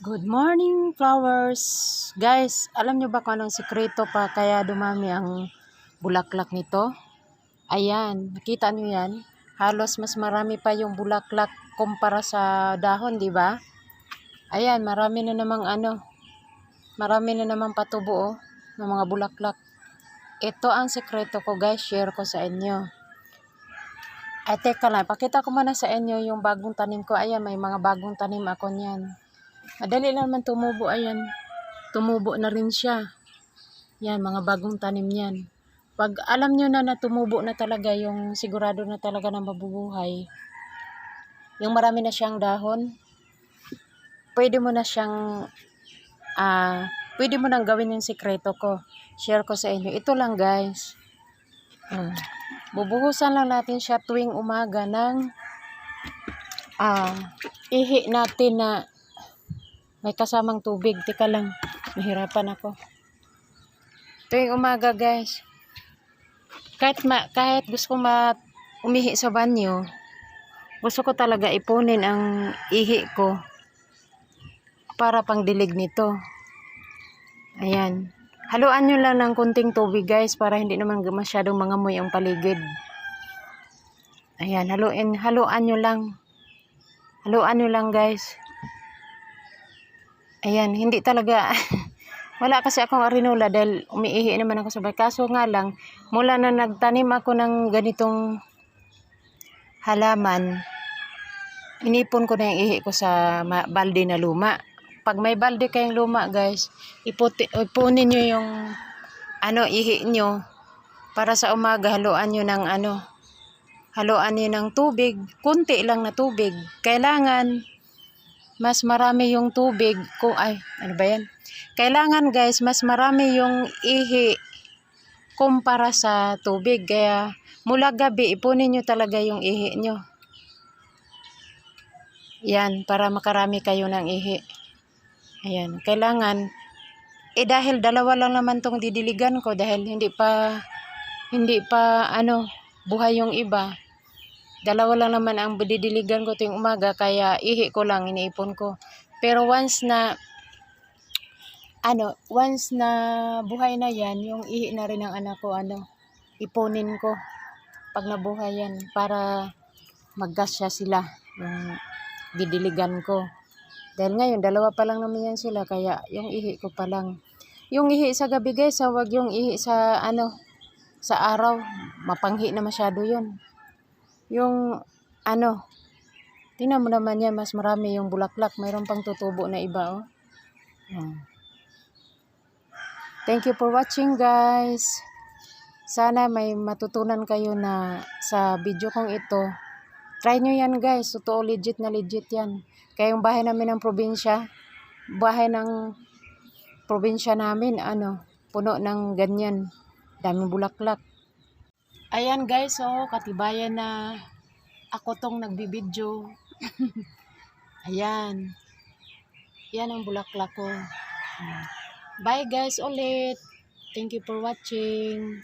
Good morning, flowers! Guys, alam nyo ba kung anong sikreto pa kaya dumami ang bulaklak nito? Ayan, nakita nyo yan? Halos mas marami pa yung bulaklak kumpara sa dahon, di ba? Ayan, marami na namang ano, marami na namang patubo oh, ng mga bulaklak. Ito ang sikreto ko guys, share ko sa inyo. Ay, teka lang, pakita ko muna sa inyo yung bagong tanim ko. Ayan, may mga bagong tanim ako niyan. Madali lang naman tumubo, ayan. Tumubo na rin siya. Yan, mga bagong tanim yan. Pag alam nyo na na tumubo na talaga, yung sigurado na talaga na mabubuhay, yung marami na siyang dahon, pwede mo na siyang, ah, pwede mo nang gawin yung sikreto ko. Share ko sa inyo. Ito lang guys. Hmm. Bubuhusan lang natin siya tuwing umaga ng ah, ihi natin na may kasamang tubig. Tika lang, nahirapan ako. Tuwing umaga guys, kahit, ma, kahit gusto ko ma umihi sa banyo, gusto ko talaga ipunin ang ihi ko para pang dilig nito. Ayan. Haluan nyo lang ng kunting tubig guys para hindi naman masyadong mangamoy ang paligid. Ayan, haluin, haluan nyo lang. Haluan nyo lang guys. Ayan, hindi talaga, wala kasi akong arinola dahil umiihi naman ako sa bahay. Kaso nga lang, mula na nagtanim ako ng ganitong halaman, inipon ko na yung ihi ko sa balde na luma. Pag may balde kayong luma guys, iputi, ipunin nyo yung ano, ihi nyo para sa umaga haluan nyo ng ano, haluan nyo ng tubig, kunti lang na tubig. Kailangan mas marami yung tubig ko ay ano ba yan? Kailangan guys mas marami yung ihi kumpara sa tubig. Kaya mula gabi ipunin nyo talaga yung ihi nyo. Yan para makarami kayo ng ihi. Ayan kailangan eh dahil dalawa lang naman tong didiligan ko dahil hindi pa hindi pa ano buhay yung iba Dalawa lang naman ang didiligan ko tuwing umaga, kaya ihi ko lang, iniipon ko. Pero once na, ano, once na buhay na yan, yung ihi na rin ng anak ko, ano, ipunin ko pag nabuhay yan, para magkasya sila, yung didiligan ko. Dahil ngayon, dalawa pa lang naman yan sila, kaya yung ihi ko pa lang. Yung ihi sa gabi guys, wag yung ihi sa, ano, sa araw, mapanghi na masyado yun yung ano, tingnan mo naman yan, mas marami yung bulaklak. Mayroon pang tutubo na iba, oh. Thank you for watching, guys. Sana may matutunan kayo na sa video kong ito. Try nyo yan, guys. Totoo, legit na legit yan. Kaya yung bahay namin ng probinsya, bahay ng probinsya namin, ano, puno ng ganyan. Daming bulaklak. Ayan guys, oh, katibayan na ako tong nagbibideo. Ayan. Yan ang bulaklak ko. Bye guys ulit. Thank you for watching.